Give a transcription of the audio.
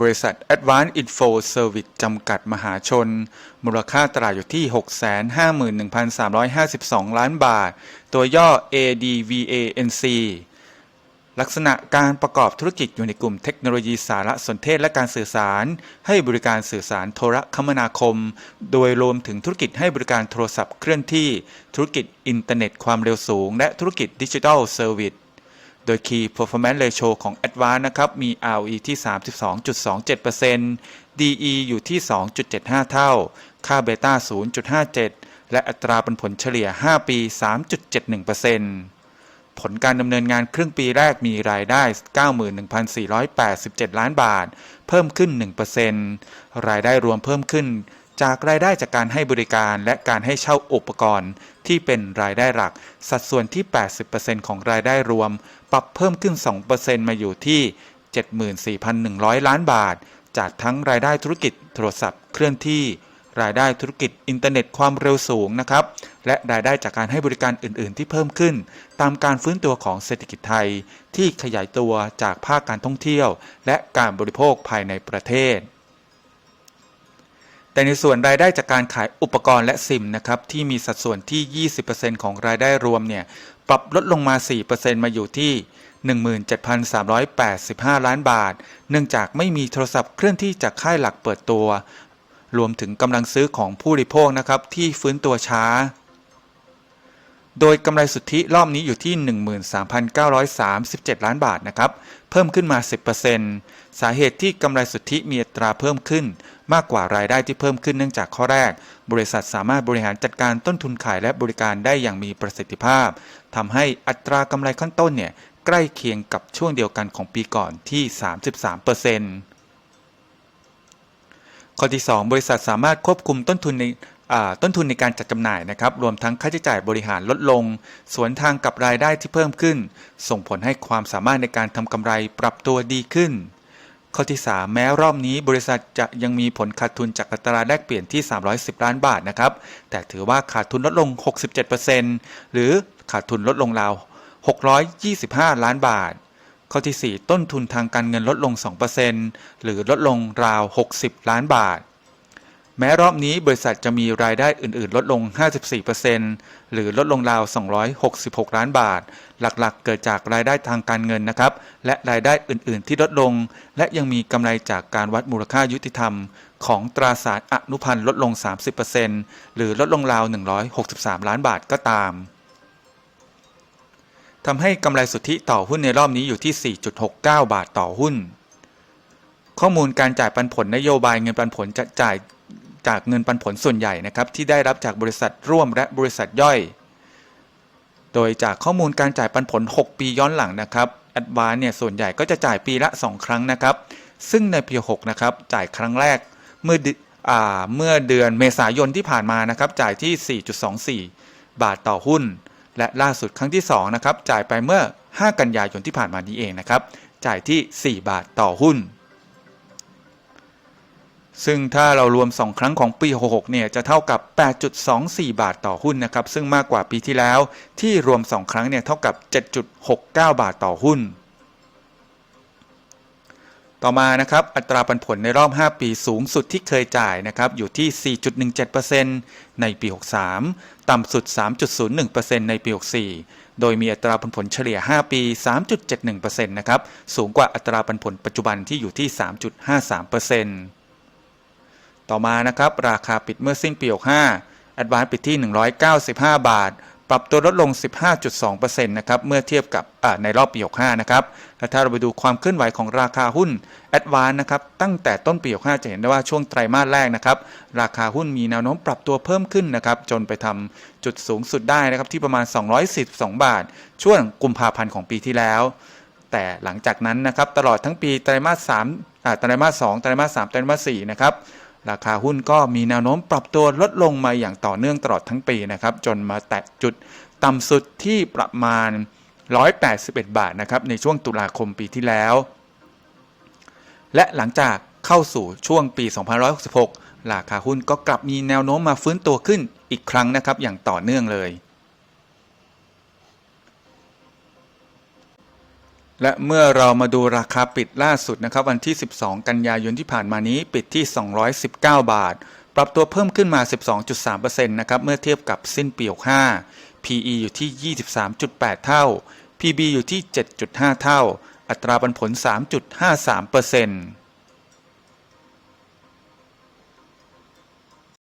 บริษัท Advanced Info Service จำกัดมหาชน มูลค่าตลาดอยู่ที่ 651,352 ล้านบาท ตัวย่อ ADVANC ลักษณะการประกอบธุรกิจอยู่ในกลุ่มเทคโนโลยีสารสนเทศและการสื่อสาร ให้บริการสื่อสารโทรคมนาคม โดยรวมถึงธุรกิจให้บริการโทรศัพท์เคลื่อนที่ ธุรกิจอินเทอร์เน็ตความเร็วสูง และธุรกิจดิจิทัลเซอร์วิส โดย Key Performance Ratio ของ Advance นะครับ มี ROE ที่ 32.27% DE อยู่ที่ 2.75 เท่า ค่าเบต้า 0.57 และอัตราปันผลเฉลี่ย 5 ปี 3.71%ผลการดำเนินงานครึ่งปีแรกมีรายได้ 91,487 ล้านบาท เพิ่มขึ้น 1%รายได้รวมเพิ่มขึ้น จากรายได้จากการให้บริการและการให้เช่าอุปกรณ์ที่เป็นรายได้หลัก สัดส่วนที่ 80%ของรายได้รวม ปรับเพิ่มขึ้น 2%มาอยู่ที่ 74,100 ล้านบาท จากทั้งรายได้ธุรกิจโทรศัพท์เคลื่อนที่ รายได้ธุรกิจอินเทอร์เน็ตความเร็วสูงนะครับ และรายได้จากการให้บริการอื่น ๆ ที่เพิ่มขึ้น ตามการฟื้นตัวของเศรษฐกิจไทย ที่ขยายตัวจากภาคการท่องเที่ยว และการบริโภคภายในประเทศ แต่ในส่วนรายได้จากการขายอุปกรณ์และซิมนะครับที่มีสัดส่วนที่ 20%ของรายได้รวมเนี่ยปรับลดลงมา 4%มาอยู่ที่ 17,385 ล้านบาท เนื่องจากไม่มีโทรศัพท์เคลื่อนที่จากค่ายหลักเปิดตัว รวมถึงกำลังซื้อของผู้บริโภคนะครับที่ฟื้นตัวช้า โดยกำไรสุทธิรอบนี้อยู่ที่ 13,937 ล้านบาทนะครับ เพิ่มขึ้นมา 10%สาเหตุที่กำไรสุทธิมีอัตราเพิ่มขึ้น มากกว่ารายได้ที่เพิ่มขึ้นเนื่องจากข้อแรก บริษัทสามารถบริหารจัดการต้นทุนขายและบริการได้อย่างมีประสิทธิภาพ ทำให้อัตรากำไรขั้นต้นเนี่ยใกล้เคียงกับช่วงเดียวกันของปีก่อนที่ 33%ข้อที่ 2 บริษัทสามารถควบคุมต้นทุนใน ต้นทุนในการจัดจำหน่ายนะครับ รวมทั้งค่าใช้จ่ายบริหารลดลง สวนทางกับรายได้ที่เพิ่มขึ้น ส่งผลให้ความสามารถในการทำกำไรปรับตัวดีขึ้น ข้อที่ 3 แม้รอบนี้บริษัทจะยังมีผลขาดทุนจากอัตราแลกเปลี่ยนที่ 310 ล้านบาทนะครับ แต่ถือว่าขาดทุนลดลง 67%หรือขาดทุนลดลงราว 625 ล้านบาท ข้อที่ 4 ต้นทุนทางการเงินลดลง 2%หรือลดลงราว 60 ล้านบาท แม้รอบนี้บริษัทจะมีรายได้อื่นๆ ลดลง 54%หรือลดลงราว 266 ล้านบาท หลักๆ เกิดจากรายได้ทางการเงินนะครับ และรายได้อื่นๆ ที่ลดลง และยังมีกำไรจากการวัดมูลค่ายุติธรรม ของตราสารอนุพันธ์ลดลง 30%หรือลดลงราว 163 ล้านบาทก็ตามทำให้กำไรสุทธิต่อหุ้นในรอบนี้อยู่ที่ 4.69 บาทต่อหุ้น ข้อมูลการจ่ายปันผลนโยบายเงินปันผลจะจ่าย จากเงินปันผลส่วนใหญ่นะครับที่ได้รับจากบริษัทร่วมและบริษัทย่อย โดยจากข้อมูลการจ่ายปันผล 6 ปีย้อนหลังนะครับแอดวานเนี่ยส่วนใหญ่ก็จะจ่ายปีละ 2 ครั้งนะครับ ซึ่งในปี6นะครับจ่ายครั้งแรกเมื่อเดือนเมื่อเดือนเมษายนที่ผ่านมานะครับจ่ายที่ 4.24 บาทต่อหุ้น และล่าสุดครั้งที่2นะครับจ่ายไปเมื่อ 5 กันยายนที่ผ่านมานี้เองนะครับจ่ายที่ 4 บาทต่อหุ้น ซึ่งถ้าเรารวม 2 ครั้งของปี 66 เนี่ย จะเท่ากับ 8.24 บาทต่อหุ้นนะครับ ซึ่งมากกว่าปีที่แล้วที่รวม 2 ครั้งเนี่ย เท่ากับ 7.69 บาทต่อหุ้น ต่อมานะครับ อัตราปันผลในรอบ 5 ปีสูงสุดที่เคยจ่ายนะครับ อยู่ที่ 4.17%ในปี 63 ต่ำสุด 3.01%ในปี 64 โดยมีอัตราปันผลเฉลี่ย 5 ปี 3.71%นะครับ สูงกว่าอัตราปันผลปัจจุบันที่อยู่ที่ 3.53% ต่อมานะครับ ราคาปิดเมื่อสิ้นปี65 a d v a n c e ปิดที่ 195 บาท ปรับตัวลดลง 15.2%นะครับเมื่อเทียบกับในรอบปี65นะครับและถ้าเราไปดูความเคลื่อนไหวของราคาหุ้น a d v a n c e นะครับตั้งแต่ต้นปี65จะเห็นได้ว่าช่วงไตรมาสแรกนะครับราคาหุ้นมีแนวโน้มปรับตัวเพิ่มขึ้นนะครับจนไปทำจุดสูงสุดได้นะครับที่ประมาณ 242 บาท ช่วงกุมภาพันธ์ของปีที่แล้วแต่หลังจากนั้นนะครับตลอดทั้งปีไตรมาส3ไตรมาส2ไตรมาส3ไตรมาส4นะครับ ราคาหุ้นก็มีแนวโน้มปรับตัวลดลงมาอย่างต่อเนื่องตลอดทั้งปีนะครับ จนมาแตะจุดต่ำสุดที่ประมาณ 181 บาทนะครับในช่วงตุลาคมปีที่แล้ว และหลังจากเข้าสู่ช่วงปี 2566 ราคาหุ้นก็กลับมีแนวโน้มมาฟื้นตัวขึ้นอีกครั้งนะครับอย่างต่อเนื่องเลย และเมื่อเรามาดูราคาปิดล่าสุดนะครับ วันที่ 12 กันยายนที่ผ่านมานี้ปิดที่ 219 บาท ปรับตัวเพิ่มขึ้นมา 12.3%นะครับเมื่อเทียบกับสิ้นปี 65 PE อยู่ที่ 23.8 เท่า PB อยู่ที่ 7.5 เท่า อัตราปันผล 3.53%